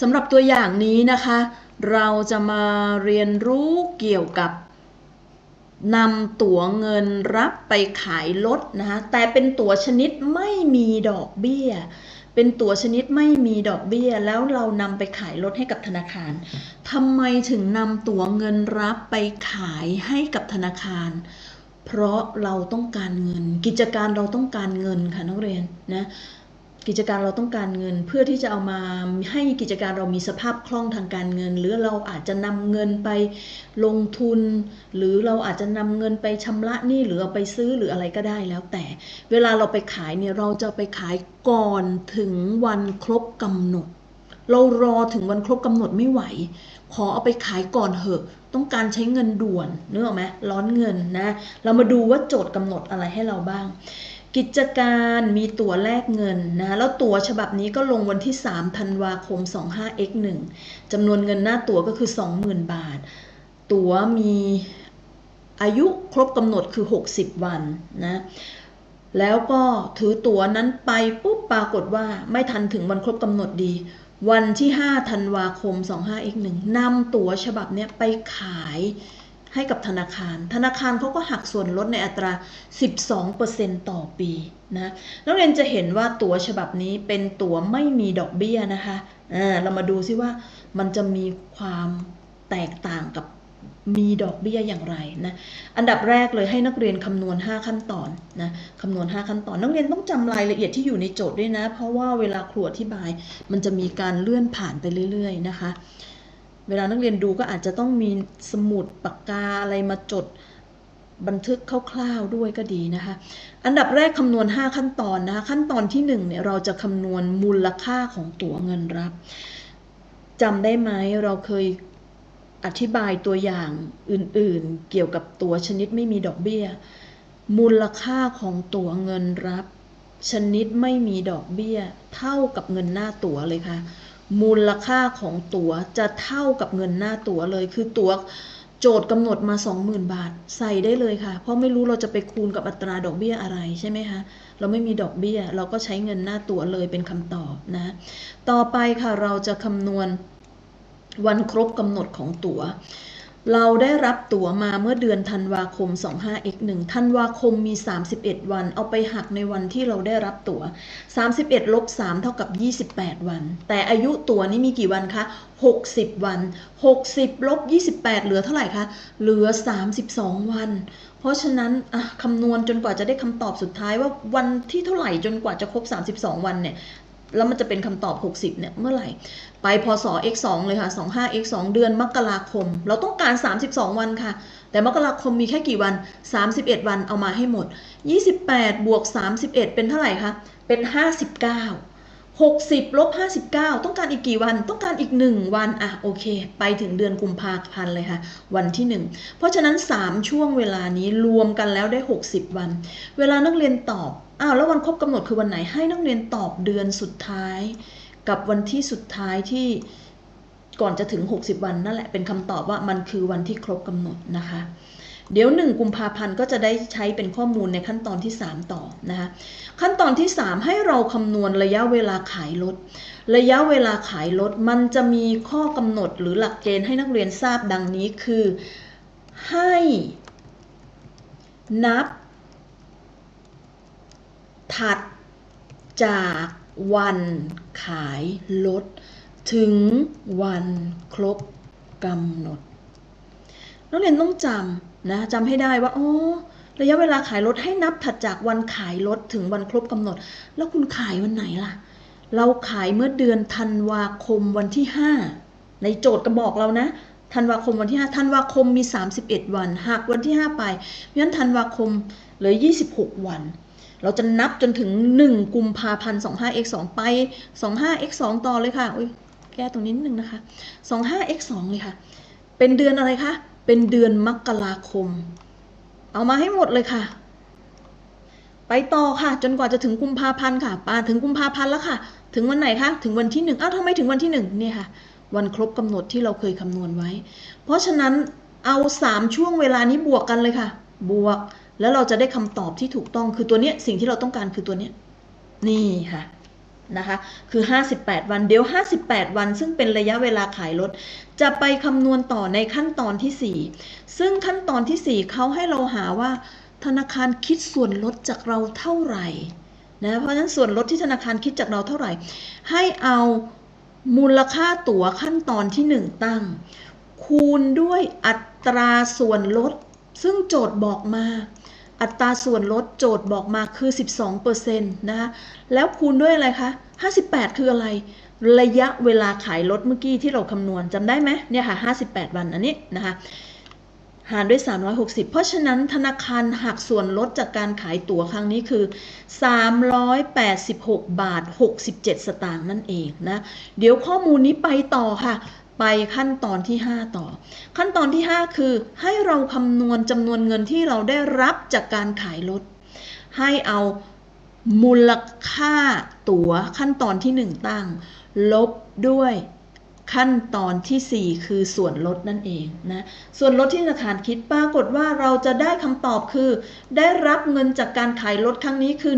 สำหรับตัวอย่างนี้นะคะ เราจะมาเรียนรู้เกี่ยวกับนำตั๋วเงินรับไปขายรถนะคะแต่เป็นตั๋วชนิดไม่มีดอกเบี้ย เป็นตั๋วชนิดไม่มีดอกเบี้ย แล้วเรานำไปขายรถให้กับธนาคารทำไมถึงนำตั๋วเงินรับไปขายให้กับธนาคาร เพราะเราต้องการเงิน กิจการเราต้องการเงินค่ะนักเรียนนะ กิจการเราต้องการเงินเพื่อที่จะเอามาให้กิจการเรามีสภาพคล่องทางการเงิน หรือเราอาจจะนำเงินไปลงทุน หรือเราอาจจะนำเงินไปชำระหนี้หรือเอาไปซื้อหรืออะไรก็ได้แล้วแต่ เวลาเราไปขายเนี่ยเราจะไปขายก่อนถึงวันครบกำหนด เรารอถึงวันครบกำหนดไม่ไหว ขอเอาไปขายก่อนเหอะ ต้องการใช้เงินด่วนเนึกอไหมร้อนเงินนะเรามาดูว่าโจทย์กำหนดอะไรให้เราบ้าง กิจการมีตั๋วแลกเงินนะแล้วตั๋วฉบับนี้ก็ลงวันที่ 3 ธันวาคม 25x1 จำนวนเงินหน้าตั๋วก็คือ 20,000 บาท ตั๋วมีอายุครบกำหนดคือ 60 วันนะแล้วก็ถือตั๋วนั้นไปปุ๊บปรากฏว่าไม่ทันถึงวันครบกำหนดดี วันที่ 5 ธันวาคม 25x1 นำตั๋วฉบับเนี้ยไปขาย ให้กับธนาคาร ธนาคารเขาก็หักส่วนลดในอัตรา 12%ต่อปีนะ นักเรียนจะเห็นว่าตั๋วฉบับนี้เป็นตั๋วไม่มีดอกเบี้ยนะคะอ่าเรามาดูซิว่ามันจะมีความแตกต่างกับมีดอกเบี้ยอย่างไรนะ อันดับแรกเลยให้นักเรียนคำนวณ 5 ขั้นตอนนะคำนวณ 5 ขั้นตอน นักเรียนต้องจำรายละเอียดที่อยู่ในโจทย์ด้วยนะ เพราะว่าเวลาครูอธิบาย มันจะมีการเลื่อนผ่านไปเรื่อย ๆ นะคะ เวลานักเรียนดูก็อาจจะต้องมีสมุดปากกาอะไรมาจดบันทึกคร่าวๆด้วยก็ดีนะคะ อันดับแรกคำนวณ 5 ขั้นตอนนะคะ ขั้นตอนที่1เนี่ยเราจะคำนวณมูลค่าของตั๋วเงินรับจำได้ไหมเราเคยอธิบายตัวอย่างอื่นๆ เกี่ยวกับตั๋วชนิดไม่มีดอกเบี้ย มูลค่าของตั๋วเงินรับ ชนิดไม่มีดอกเบี้ย เท่ากับเงินหน้าตั๋วเลยค่ะ มูลค่าของตั๋วจะเท่ากับเงินหน้าตั๋วเลย คือตั๋วโจทย์กำหนดมา 20,000 บาท ใส่ได้เลยค่ะ เพราะไม่รู้เราจะไปคูณกับอัตราดอกเบี้ยอะไรใช่ไหมคะ เราไม่มีดอกเบี้ย เราก็ใช้เงินหน้าตั๋วเลยเป็นคำตอบนะ ต่อไปค่ะเราจะคำนวณวันครบกำหนดของตัว๋ว เราได้รับตั๋วมาเมื่อเดือนธันวาคม 25x1 ธันวาคมมี 31 วัน เอาไปหักในวันที่เราได้รับตั๋ว 31ลบ3เท่ากับ 28 วัน แต่อายุตั๋วนี้มีกี่วันคะ 60 วัน 60ลบ28 เหลือเท่าไหร่คะ เหลือ 32 วัน เพราะฉะนั้นคำนวณจนกว่าจะได้คำตอบสุดท้ายว่าวันที่เท่าไหร่จนกว่าจะครบ 32 วันเนี่ย แล้วมันจะเป็นคำตอบ 60 เนี่ย เมื่อไหร่ ไปพศ x 2เลยค่ะ 25 x 2เดือนมกราคม เราต้องการ 32 วันค่ะ แต่มกราคมมีแค่กี่วัน 31 วันเอามาให้หมด 28 บวก 31 เป็นเท่าไหร่คะ เป็น 59 60ลบ59 ต้องการอีกกี่วัน ต้องการอีก 1 วัน อะ โอเค ไปถึงเดือนกุมภาพันธ์เลยค่ะ วันที่ 1 เพราะฉะนั้น 3 ช่วงเวลานี้รวมกันแล้วได้ 60 วัน เวลานักเรียนตอบ อ้าวแล้ววันครบกำหนดคือวันไหนให้นักเรียนตอบเดือนสุดท้าย กับวันที่สุดท้ายที่ก่อนจะถึง 60 วันนั่นแหละเป็นคำตอบว่ามันคือวันที่ครบกำหนดนะคะ เดี๋ยว 1 กุมภาพันธ์ก็จะได้ใช้เป็นข้อมูลในขั้นตอนที่ 3 ต่อนะคะขั้นตอนที่ 3 ให้เราคำนวณระยะเวลาขายรถระยะเวลาขายรถมันจะมีข้อกำหนดหรือหลักเกณฑ์ให้นักเรียนทราบดังนี้คือให้นับ ถัดจากวันขายรถถึงวันครบกำหนด นักเรียนต้องจำนะจำให้ได้ว่าอ๋อระยะเวลาขายรถให้นับถัดจากวันขายรถถึงวันครบกำหนด แล้วคุณขายวันไหนล่ะ เราขายเมื่อเดือนธันวาคมวันที่ 5 ในโจทย์ก็บอกเรานะธันวาคมวันที่ 5 ธันวาคมมี 31 วันหักวันที่ 5 ไปเพราะฉะนั้นธันวาคมเหลือ 26 วัน เราจะนับจนถึง 1 กุมภาพันธ์ 25x 2 ไป 25x 2 ต่อเลยค่ะอุ้ยแก้ตรงนี้นิดนึงนะคะ 25x 2 เลยค่ะ เป็นเดือนอะไรคะ เป็นเดือนมกราคม เอามาให้หมดเลยค่ะ ไปต่อค่ะ จนกว่าจะถึงกุมภาพันธ์ค่ะปาถึงกุมภาพันธ์แล้วค่ะ ถึงวันไหนคะ ถึงวันที่หนึ่งอ้าวทำไมถึงวันที่หนึ่งเนี่ยค่ะ วันครบกำหนดที่เราเคยคำนวณไว้ เพราะฉะนั้นเอาสามช่วงเวลานี้บวกกันเลยค่ะ บวก แล้วเราจะได้คำตอบที่ถูกต้องคือตัวเนี้ยสิ่งที่เราต้องการคือตัวเนี้ยนี่ค่ะนะคะคือ 58 วันเดี๋ยว 58 วัน ซึ่งเป็นระยะเวลาขายรถ จะไปคำนวณต่อในขั้นตอนที่ 4 ซึ่งขั้นตอนที่ 4เขาให้เราหาว่า ธนาคารคิดส่วนลดจากเราเท่าไหร่นะเพราะฉะนั้นส่วนลดที่ธนาคารคิดจากเราเท่าไหร่ ให้เอามูลค่าตั๋วขั้นตอนที่ 1 ตั้ง คูณด้วยอัตราส่วนลด ซึ่งโจทย์บอกมา อัตราส่วนลดโจทย์บอกมาคือ 12%นะคะแล้วคูณด้วยอะไรคะ 58 คืออะไร ระยะเวลาขายรถเมื่อกี้ที่เราคำนวณจำได้ไหมเนี่ยค่ะ 58 วันอันนี้นะคะหารด้วย 360 เพราะฉะนั้นธนาคารหักส่วนลดจากการขายตั๋วครั้งนี้คือ 386 บาท 67 สตางค์นั่นเองนะ เดี๋ยวข้อมูลนี้ไปต่อค่ะ ไปขั้นตอนที่ 5 ต่อ ขั้นตอนที่ 5 คือ ให้เราคำนวณจำนวนเงินที่เราได้รับจากการขายรถ ให้เอามูลค่าตั๋วขั้นตอนที่ 1 ตั้ง ลบด้วย ขั้นตอนที่ 4 คือส่วนลดนั่นเองนะส่วนลดที่ธนาคารคิดปรากฏว่าเราจะได้คำตอบคือ ได้รับเงินจากการขายรถครั้งนี้คือ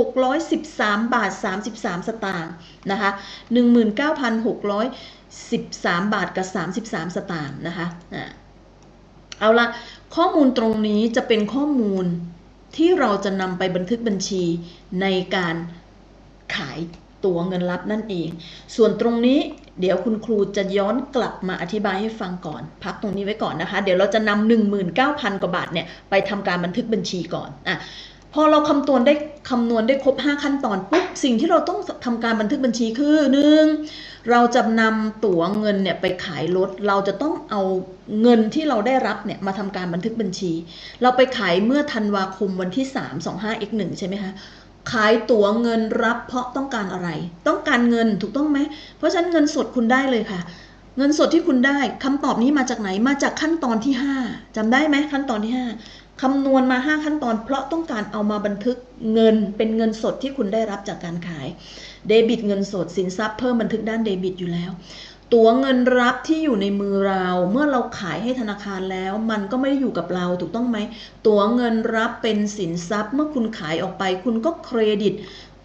19,613 บาท 33 สตางค์นะคะ 19,613 บาทกับ 33 สตางค์นะคะเอาละข้อมูลตรงนี้จะเป็นข้อมูลที่เราจะนำไปบันทึกบัญชีในการขาย ตัวเงินรับนั่นเอง ส่วนตรงนี้เดี๋ยวคุณครูจะย้อนกลับมาอธิบายให้ฟังก่อน พักตรงนี้ไว้ก่อนนะคะ เดี๋ยวเราจะนำ19,000 กว่าบาทเนี่ยไปทำการบันทึกบัญชีก่อนอะพอเราคำนวณได้คำนวณได้ครบ 5 ขั้นตอนปุ๊บสิ่งที่เราต้องทำการบันทึกบัญชีคือหนึ่งเราจะนำตั๋วเงินเนี่ยไปขายรถ เราจะต้องเอาเงินที่เราได้รับเนี่ยมาทำการบันทึกบัญชี เราไปขายเมื่อธันวาคมวันที่ 3 25 x 1ใช่ไหมคะ ขายตั๋วเงินรับเพราะต้องการอะไร ต้องการเงินถูกต้องไหม เพราะฉะนั้นเงินสดคุณได้เลยค่ะ เงินสดที่คุณได้คำตอบนี้มาจากไหนมาจากขั้นตอนที่ 5จำได้ไหมขั้นตอนที่ 5คำนวณมา 5 ขั้นตอน เพราะต้องการเอามาบันทึกเงินเป็นเงินสดที่คุณได้รับจากการขาย เดบิตเงินสดสินทรัพย์เพิ่มบันทึกด้านเดบิตอยู่แล้ว ตั๋วเงินรับที่อยู่ในมือเรา เมื่อเราขายให้ธนาคารแล้ว มันก็ไม่ได้อยู่กับเราถูกต้องไหม ตั๋วเงินรับเป็นสินทรัพย์ เมื่อคุณขายออกไป คุณก็เครดิต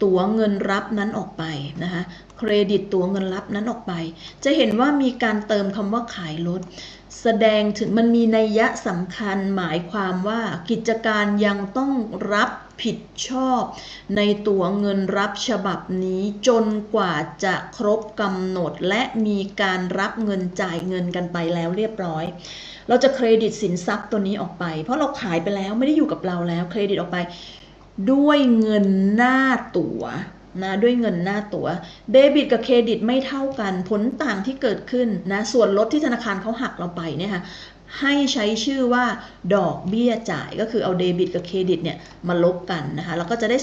ตั๋วเงินรับนั้นออกไปนะคะเครดิตตั๋วเงินรับนั้นออกไป จะเห็นว่ามีการเติมคำว่าขายรถแสดงถึงมันมีนัยยะสำคัญหมายความว่ากิจการยังต้องรับ ผิดชอบในตั๋วเงินรับฉบับนี้จนกว่าจะครบกำหนดและมีการรับเงินจ่ายเงินกันไปแล้วเรียบร้อย เราจะเครดิตสินทรัพย์ตัวนี้ออกไป เพราะเราขายไปแล้วไม่ได้อยู่กับเราแล้วเครดิตออกไป ด้วยเงินหน้าตั๋วนะด้วยเงินหน้าตัว๋วเดบิตกับเครดิตไม่เท่ากันผลต่างที่เกิดขึ้นนะส่วนลดที่ธนาคารเขาหักเราไปเนี่ยค่ะ ให้ใช้ชื่อว่าดอกเบี้ยจ่ายก็คือเอาเดบิตกับเครดิตเนี่ยมาลบกันนะคะแล้วก็จะได้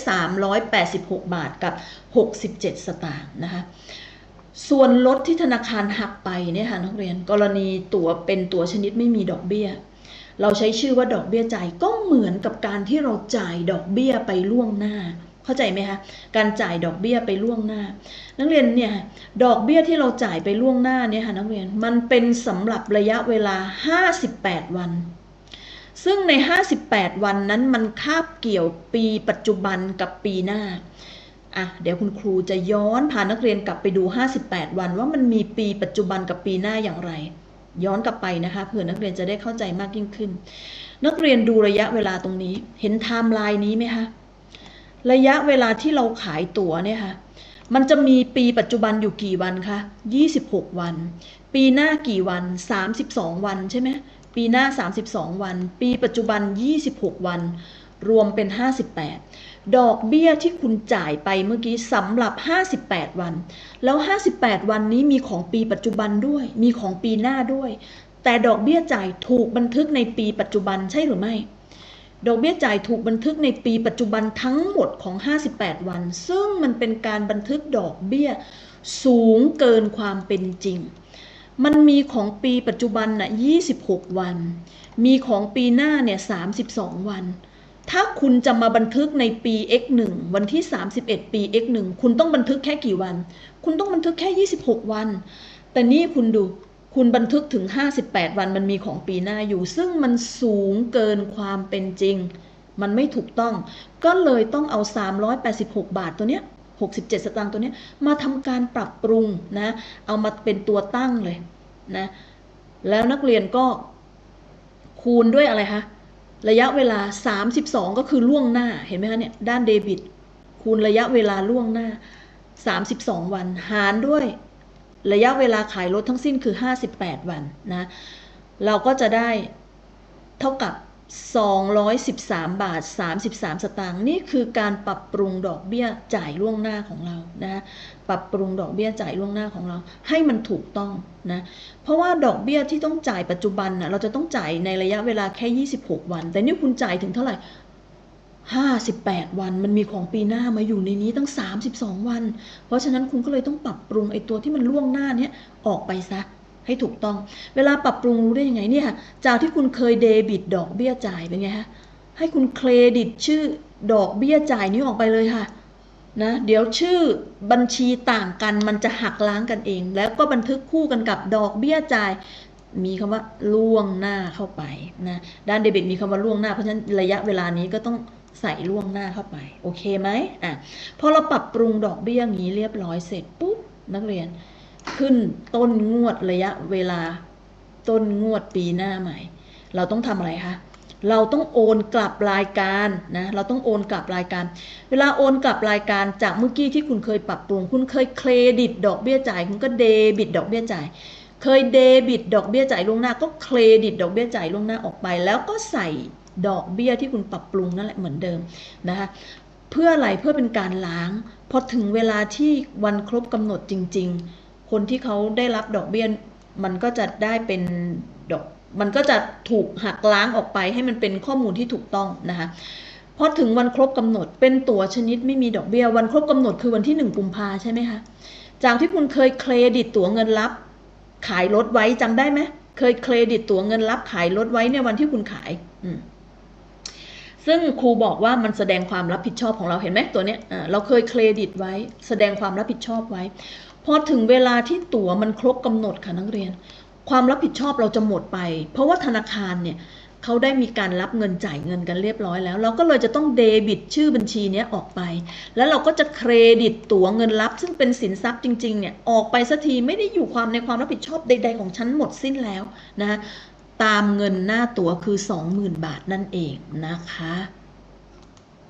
386 บาทกับ 67 สตางค์นะคะส่วนลดที่ธนาคารหักไปเนี่ยค่ะนักเรียนกรณีตั๋วเป็นตั๋วชนิดไม่มีดอกเบี้ย เราใช้ชื่อว่าดอกเบี้ยจ่ายก็เหมือนกับการที่เราจ่ายดอกเบี้ยไปล่วงหน้า เข้าใจไหมคะการจ่ายดอกเบี้ยไปล่วงหน้า นักเรียนเนี่ยดอกเบี้ยที่เราจ่ายไปล่วงหน้าเนี่ยค่ะนักเรียนมันเป็นสำหรับระยะเวลา 58 วัน ซึ่งใน 58 วันนั้นมันคาบเกี่ยวปีปัจจุบันกับปีหน้าอะเดี๋ยวคุณครูจะย้อนพานักเรียนกลับไปดู 58 วันว่ามันมีปีปัจจุบันกับปีหน้าอย่างไร ย้อนกลับไปนะคะเผื่อนักเรียนจะได้เข้าใจมากยิ่งขึ้น นักเรียนดูระยะเวลาตรงนี้ เห็นไทม์ไลน์นี้ไหมคะ ระยะเวลาที่เราขายตั๋วเนี่ยค่ะมันจะมีปีปัจจุบันอยู่กี่วันคะ26 วัน ปีหน้ากี่วัน 32 วันใช่ไหมปีหน้า 32 วัน ปีปัจจุบัน 26 วัน รวมเป็น 58 ดอกเบี้ยที่คุณจ่ายไปเมื่อกี้สำหรับ 58 วัน แล้ว 58 วันนี้มีของปีปัจจุบันด้วย มีของปีหน้าด้วย แต่ดอกเบี้ยจ่ายถูกบันทึกในปีปัจจุบันใช่หรือไม่ ดอกเบี้ยจ่ายถูกบันทึกในปีปัจจุบันทั้งหมดของ 58 วัน ซึ่งมันเป็นการบันทึกดอกเบี้ยสูงเกินความเป็นจริง มันมีของปีปัจจุบันน่ะ26 วัน มีของปีหน้าเนี่ย32 วัน ถ้าคุณจะมาบันทึกในปี x1 วันที่ 31 ปี x1 คุณต้องบันทึกแค่กี่วัน คุณต้องบันทึกแค่ 26 วัน แต่นี่คุณดู คุณบันทึกถึง 58 วันมันมีของปีหน้าอยู่ ซึ่งมันสูงเกินความเป็นจริง มันไม่ถูกต้อง ก็เลยต้องเอา 386 บาทตัวเนี้ย67 สตางค์ตัวเนี้ยมาทำการปรับปรุงนะ เอามาเป็นตัวตั้งเลยนะ แล้วนักเรียนก็คูณด้วยอะไรคะ ระยะเวลา 32 ก็คือล่วงหน้า เห็นไหมคะเนี่ย ด้านเดบิต คูณระยะเวลาล่วงหน้า 32 วัน หารด้วย ระยะเวลาขายรถทั้งสิ้นคือ 58 วันนะ เราก็จะได้เท่ากับ 213 บาท 33 สตางค์นี่คือการปรับปรุงดอกเบี้ยจ่ายล่วงหน้าของเรานะปรับปรุงดอกเบี้ยจ่ายล่วงหน้าของเรา ให้มันถูกต้องนะเพราะว่าดอกเบี้ยที่ต้องจ่ายปัจจุบันนะเราจะต้องจ่ายในระยะเวลาแค่ 26 วัน แต่นี่คุณจ่ายถึงเท่าไหร่ 58 วันมันมีของปีหน้ามาอยู่ในนี้ตั้ง 32 วัน เพราะฉะนั้นคุณก็เลยต้องปรับปรุงไอ้ตัวที่มันล่วงหน้าเนี้ยออกไปซะให้ถูกต้อง เวลาปรับปรุงรู้ได้ยังไงเนี่ยค่ะจากที่คุณเคยเดบิตดอกเบี้ยจ่ายเป็นไงฮะให้คุณเครดิตชื่อดอกเบี้ยจ่ายนี้ออกไปเลยค่ะนะเดี๋ยวชื่อบัญชีต่างกันมันจะหักล้างกันเอง แล้วก็บันทึกคู่กันกับดอกเบี้ยจ่ายมีคำว่าล่วงหน้าเข้าไปนะด้านเดบิตมีคำว่าล่วงหน้าเพราะฉะนั้นระยะเวลานี้ก็ต้อง ใส่ล่วงหน้าเข้าไป โอเคไหมอะพอเราปรับปรุงดอกเบี้ยงี้เรียบร้อยเสร็จปุ๊บนักเรียน ขึ้นต้นงวดระยะเวลาต้นงวดปีหน้าใหม่ เราต้องทำอะไรคะเราต้องโอนกลับรายการนะ เราต้องโอนกลับรายการ เวลาโอนกลับรายการจากเมื่อกี้ที่คุณเคยปรับปรุง คุณเคยเครดิตดอกเบี้ยจ่าย คุณก็เดบิตดอกเบี้ยจ่าย เคยเดบิตดอกเบี้ยจ่ายล่วงหน้า ก็เครดิตดอกเบี้ยจ่ายล่วงหน้าออกไป แล้วก็ใส่ ดอกเบี้ยที่คุณปรับปรุงนั่นแหละเหมือนเดิมนะคะเพื่ออะไรเพื่อเป็นการล้างพอถึงเวลาที่วันครบกำหนดจริง ๆ คนที่เขาได้รับดอกเบี้ยมันก็จะได้เป็นดอกมันก็จะถูกหักล้างออกไปให้มันเป็นข้อมูลที่ถูกต้องนะคะพอถึงวันครบกำหนดเป็นตั๋วชนิดไม่มีดอกเบี้ย วันครบกำหนดคือวันที่หนึ่งกุมภาใช่ไหมคะจากที่คุณเคยเครดิตตั๋วเงินรับ ขายรถไว้จำได้ไหมเคยเครดิตตั๋วเงินรับขายรถไว้ในวันที่คุณขาย อืม ซึ่งครูบอกว่ามันแสดงความรับผิดชอบของเราเห็นไหมตัวเนี้ยเราเคยเครดิตไว้ แสดงความรับผิดชอบไว้ พอถึงเวลาที่ตั๋วมันครบกำหนดค่ะนักเรียน ความรับผิดชอบเราจะหมดไป เพราะว่าธนาคารเนี่ยเขาได้มีการรับเงินจ่ายเงินกันเรียบร้อยแล้ว เราก็เลยจะต้องเดบิตชื่อบัญชีนี้ออกไป แล้วเราก็จะเครดิตตั๋วเงินรับ ซึ่งเป็นสินทรัพย์จริงๆเนี่ยออกไปสักทีไม่ได้อยู่ความในความรับผิดชอบใด ๆ ของฉันหมดสิ้นแล้วนะ ตามเงินหน้าตั๋วคือ 20,000 บาทนั่นเองนะคะ